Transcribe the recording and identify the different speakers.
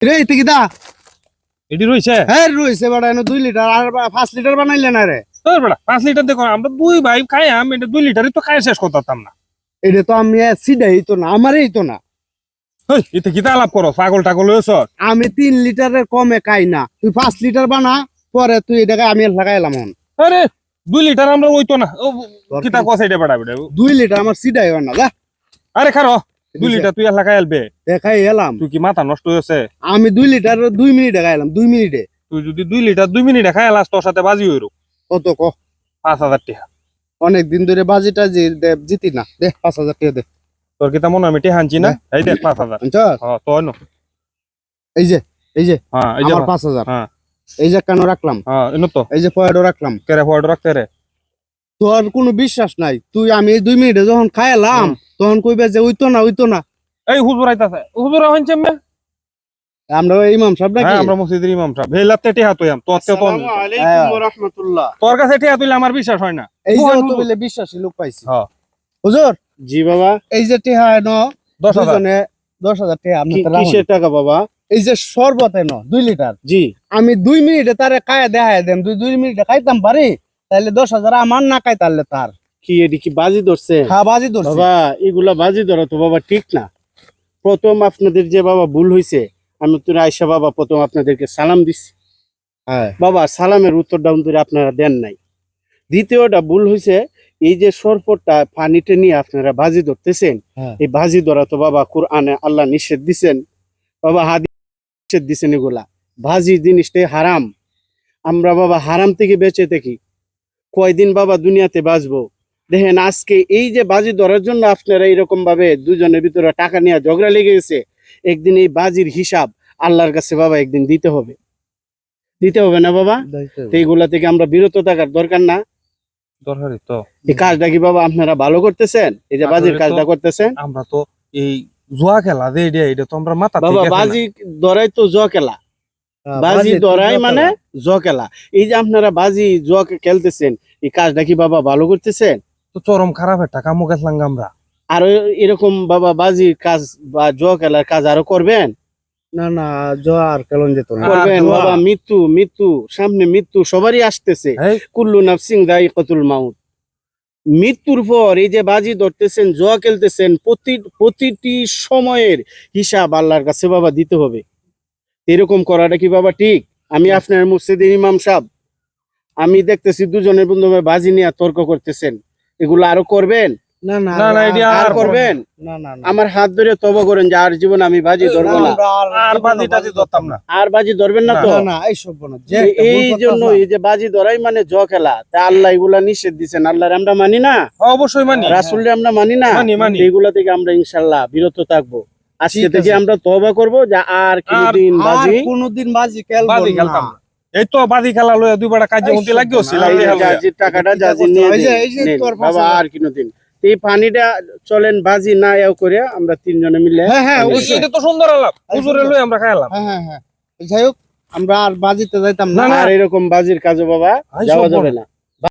Speaker 1: রে দা?
Speaker 2: এটি রয়েছে?
Speaker 1: হ্যাঁ এনে দুই লিটার। আর পাঁচ লিটার বানাইলে না রে?
Speaker 2: তোর পাঁচ লিটার দেখো আমরা দুই ভাই খাই আম এটা দুই লিটারই তো খাই শেষ করতাম না
Speaker 1: এটা তো আমি সিডাই তো না আমারই তো না।
Speaker 2: হেই, এতে কিতা আলাপ করো পাগল টাগল হয়েছ?
Speaker 1: আমি তিন লিটারের কমে খাই না। তুই পাঁচ লিটার বানা পরে তুই এটাকে আমি লাগাইলাম হন
Speaker 2: আরে দুই লিটার আমরা ওইতো না। ও, কিতা কষে এটা বেটা বেটা
Speaker 1: দুই লিটার আমার সিডাই না যা।
Speaker 2: আরে খারো। দুই লিটার তুই এলাকায় আলবে?
Speaker 1: দেখাই এলাম।
Speaker 2: তুই কি মাথা নষ্ট হয়েছে?
Speaker 1: আমি দুই লিটার দুই মিনিটে খাইলাম দুই মিনিটে।
Speaker 2: তুই যদি দুই লিটার দুই মিনিটে খাই এলাস তোর সাথে বাজি হইরো।
Speaker 1: কত ক?
Speaker 2: পাঁচ হাজার টাকা
Speaker 1: অনেক দিন ধরে বাজিটা জিতি না। দে পাঁচ হাজার টাকা দে।
Speaker 2: তোর কিতা মনে হয় আমি টেহা আনছি না? এই দেখ পাঁচ হাজার।
Speaker 1: বুঝছ?
Speaker 2: হ্যাঁ তো
Speaker 1: এই যে এই যে
Speaker 2: হ্যাঁ এই যে
Speaker 1: পাঁচ হাজার।
Speaker 2: হ্যাঁ।
Speaker 1: এই যে কেন রাখলাম?
Speaker 2: হ্যাঁ এনো তো।
Speaker 1: এই যে পয়েডও রাখলাম।
Speaker 2: কেরে ফটো রাখতে রে?
Speaker 1: তোর কোনো বিশ্বাস নাই। তুই আমি দুই মিনিটে যখন খাইলাম তখন কইবে যে উইতো না উইতো না।
Speaker 2: এই হুজুর আইতাছে হুজুর হইছে মে
Speaker 1: আমরা ওই ইমাম সাহেব নাকি?
Speaker 2: হ্যাঁ আমরা মসজিদের ইমাম সাহেব। হেই লাতে টেহা তুই আম তোর তো তোর
Speaker 1: হ্যাঁ।
Speaker 3: রহমতুল্লাহ
Speaker 2: তোর কাছে টেহা তুইলে আমার বিশ্বাস হয় না।
Speaker 1: এই যে অত বলে বিশ্বাসী লোক পাইছি।
Speaker 2: হ্যাঁ।
Speaker 1: হুজুর
Speaker 3: জি বাবা।
Speaker 1: এই যে টেহা ন
Speaker 2: দশ হাজার।
Speaker 1: দুজনে দশ হাজার আপনি তো
Speaker 3: কিসের টাকা বাবা?
Speaker 1: এই যে শরবত এনো দুই লিটার।
Speaker 3: জি।
Speaker 1: আমি দুই মিনিটে তারে খায় দেখায় দেন দুই দুই মিনিটে খাইতাম পারি তাহলে দশ হাজার আমার না খাই তাহলে তার।
Speaker 3: কি এটি কি বাজি ধরছে?
Speaker 1: হ্যাঁ বাজি ধরছি।
Speaker 3: বাবা এগুলা বাজি ধরা তো বাবা ঠিক না। প্রথম আপনাদের যে বাবা ভুল হয়েছে আমি তো আয়সা বাবা প্রথম আপনাদেরকে সালাম দিচ্ছি
Speaker 1: হ্যাঁ।
Speaker 3: বাবা সালামের উত্তর ডাউন করে আপনারা দেন নাই। দ্বিতীয়টা ভুল হয়েছে এই যে সরপটটা পানিতে নিয়ে আপনারা বাজি ধরতেছেন
Speaker 1: হ্যাঁ।
Speaker 3: এই বাজি ধরা তো বাবা কোরআনে আল্লাহ নিষেধ দিছেন। বাবা হাদি নিষেধ দিছেন এগুলা। বাজি জিনিসটাই হারাম। আমরা বাবা হারাম থেকে বেঁচে থাকি। কয়দিন বাবা দুনিয়াতে বাঁচবো? দেখেন আজকে এই যে বাজি ধরার জন্য আপনারা এরকম ভাবে দুজনের ভিতরে টাকা নিয়ে ঝগড়া লেগে গেছে একদিন এই বাজির হিসাব আল্লাহর কাছে বাবা একদিন দিতে হবে। দিতে হবে না বাবা? এইগুলা থেকে আমরা বিরত থাকার দরকার না।
Speaker 2: দরকারই তো।
Speaker 3: এই কাজটা কি বাবা আপনারা ভালো করতেছেন? এই যে বাজির কাজটা করতেছেন?
Speaker 2: আমরা তো এই জুয়া খেলা এটা এটা তো আমরা মাথা
Speaker 3: বাবা বাজি ধরাই তো জ খেলা।
Speaker 1: হ্যাঁ,
Speaker 3: বাজি ধরাই মানে জ খেলা। এই যে আপনারা বাজি জ খেলতেছেন এই কাজটা কি বাবা ভালো করতেছেন?
Speaker 2: তো চরম খারাপ একটা কামো গেছিলাম আমরা।
Speaker 3: আর এরকম বাবা বাজি কাজ বা জ খেলার কাজ আরও করবেন?
Speaker 1: না না জোয়ার কেলন যেত না।
Speaker 2: আর
Speaker 3: করবেন? বাবা মৃত্যু মৃত্যু সামনে মৃত্যু সবারই আসতেছে। কুল্লু নাফসিং দাই কতুল মাউত। মৃত্যুর পর এই যে বাজি ধরতেছেন জোয়া খেলতেছেন প্রতি প্রতিটি সময়ের হিসাব আল্লাহর কাছে বাবা দিতে হবে। এরকম করাটা কি বাবা ঠিক? আমি আপনার মসজিদের ইমাম সাহেব। আমি দেখতেছি দুজনের বন্ধু বাজি নিয়ে তর্ক করতেছেন। এগুলো আরও করবেন?
Speaker 1: না না
Speaker 2: না, না,
Speaker 3: আর
Speaker 2: আর
Speaker 3: করবেন
Speaker 1: না। না না
Speaker 3: আমার হাত ধরে তবা করেন যে আর জীবন আমি বাজি ধরবো না
Speaker 1: আমরা আর-
Speaker 2: আর বাজি টাজি ধরতাম না।
Speaker 3: আর বাজি ধরবেন না তো?
Speaker 1: না না এই সব না
Speaker 3: জন্য এই যে বাজি ধরাই মানে জ খেলা। তা আল্লাহ এগুলা নিষেধ দিচ্ছেন আল্লাহর আমরা মানি না?
Speaker 2: অবশ্যই মানি।
Speaker 3: রাসুল আমরা মানি না?
Speaker 2: মানি, মানি।
Speaker 3: এগুলা থেকে আমরা ইনশাল্লাহ বিরত থাকব। আজকে থেকে আমরা তবা করব যে আর কোনদিন বাজি
Speaker 1: কোনোদিন বাজি খেলব
Speaker 2: বাজি
Speaker 1: না।
Speaker 2: এই তো বাজি খেলা দুই বেড়া কাজে মধ্যে লাগিও
Speaker 3: টাকাটা জাজি নিয়ে
Speaker 1: হবে। এই যে-
Speaker 3: দিন,
Speaker 1: এই যে তোর
Speaker 3: বাবা। আর এই পানিটা চলেন বাজি না এও করে আমরা তিনজনে মিলে
Speaker 1: হ্যাঁ হ্যাঁ
Speaker 2: এটা তো সুন্দর আলাপ। হুজুরে লই আমরা খাইলাম।
Speaker 1: হ্যাঁ হ্যাঁ হ্যাঁ। যাই হোক আমরা আর বাজিতে যাইতাম না।
Speaker 3: আর এরকম বাজির কাজে বাবা যাওয়া যাবে না।